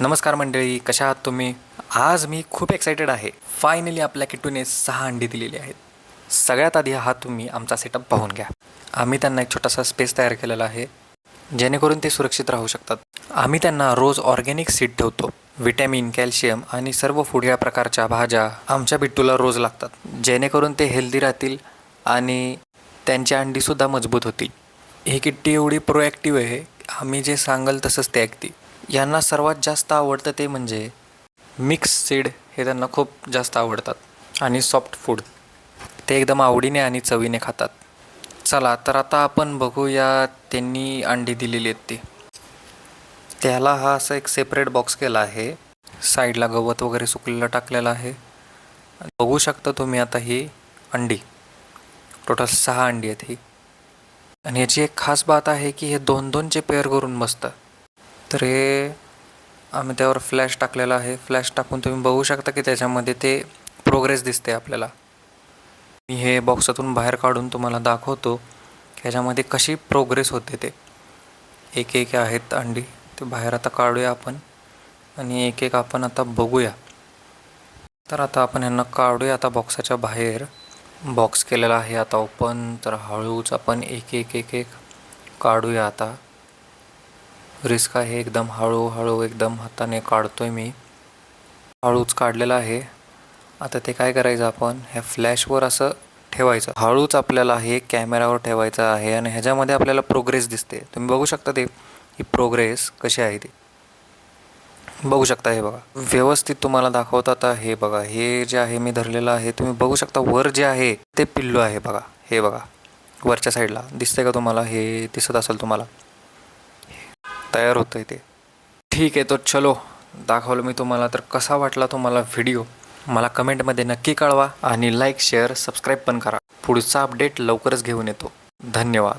नमस्कार मंडळी कशा आहात तुम्ही? आज मी खूप एक्सायटेड आहे. फायनली आपल्या किट्टूने सहा अंडी दिलेली आहेत. सगळ्यात आधी हा तुम्ही आमचा सेटअप पाहून घ्या. आम्ही त्यांना एक छोटासा स्पेस तयार केलेला आहे जेणेकरून ते सुरक्षित राहू शकतात. आम्ही त्यांना रोज ऑर्गॅनिक सीड ठेवतो. विटॅमिन कॅल्शियम आणि सर्व फूड या प्रकारच्या भाज्या आमच्या बिट्टूला रोज लागतात जेणेकरून ते हेल्दी राहतील आणि त्यांची अंडीसुद्धा मजबूत होतील. ही किट्टी एवढी प्रोॲक्टिव्ह आहे आम्ही जे सांगाल तसंच ते ऐकते यांना सर्वात जास्त आवडतं ते म्हणजे मिक्स सीड हे त्यांना खूप जास्त आवडतात आणि सॉफ्ट फूड. ते एकदम आवडीने आणि चवीने खातात. चला तर आता आपण बघूया त्यांनी अंडी दिलेली आहेत ती. त्याला हा असं एक सेपरेट बॉक्स केला आहे. साईडला गवत वगैरे सुकलेलं टाकलेलं आहे. बघू शकता तुम्ही आता ही अंडी. टोटल सहा अंडी आहेत ही. आणि याची एक खास बात आहे की हे दोन दोनचे पेअर करून बसतं. तर हे आम्ही त्यावर फ्लॅश टाकलेला आहे. फ्लॅश टाकून तुम्ही बघू शकता की त्याच्यामध्ये ते प्रोग्रेस दिसते आपल्याला. मी हे बॉक्सातून बाहेर काढून तुम्हाला दाखवतो की ह्याच्यामध्ये कशी प्रोग्रेस होते ते. एक एक आहेत अंडी ते बाहेर आता काढूया आपण आणि एक एक आपण आता बघूया. तर आता आपण ह्यांना काढूया आता बॉक्साच्या बाहेर. बॉक्स केलेला आहे आता ओपन तर हळूच आपण एक एक एक एक काढूया आता. रिस्क आहे एकदम हळूहळू एकदम हाताने काढतो आहे मी. हळूच काढलेलं आहे. आता ते काय करायचं आपण? ह्या फ्लॅशवर असं ठेवायचं. हळूच आपल्याला हे कॅमेऱ्यावर ठेवायचं आहे आणि ह्याच्यामध्ये आपल्याला प्रोग्रेस दिसते. तुम्ही बघू शकता ते. ही प्रोग्रेस कशी आहे ती. बघू शकता हे बघा. व्यवस्थित तुम्हाला दाखवता आता हे बघा. हे जे आहे मी धरलेलं आहे. तुम्ही बघू शकता वर जे आहे ते पिल्लू आहे बघा. हे बघा. वरच्या साईडला. दिसतंय का तुम्हाला? हे दिसत असेल तुम्हाला. तयार होतं ते. ठीक आहे तो चलो. दाखवलं मी तुम्हाला तर कसा वाटला तुम्हाला व्हिडिओ? मला कमेंटमध्ये नक्की कळवा आणि लाईक शेअर सबस्क्राईब पण करा. पुढचा अपडेट लवकरच घेऊन येतो. धन्यवाद.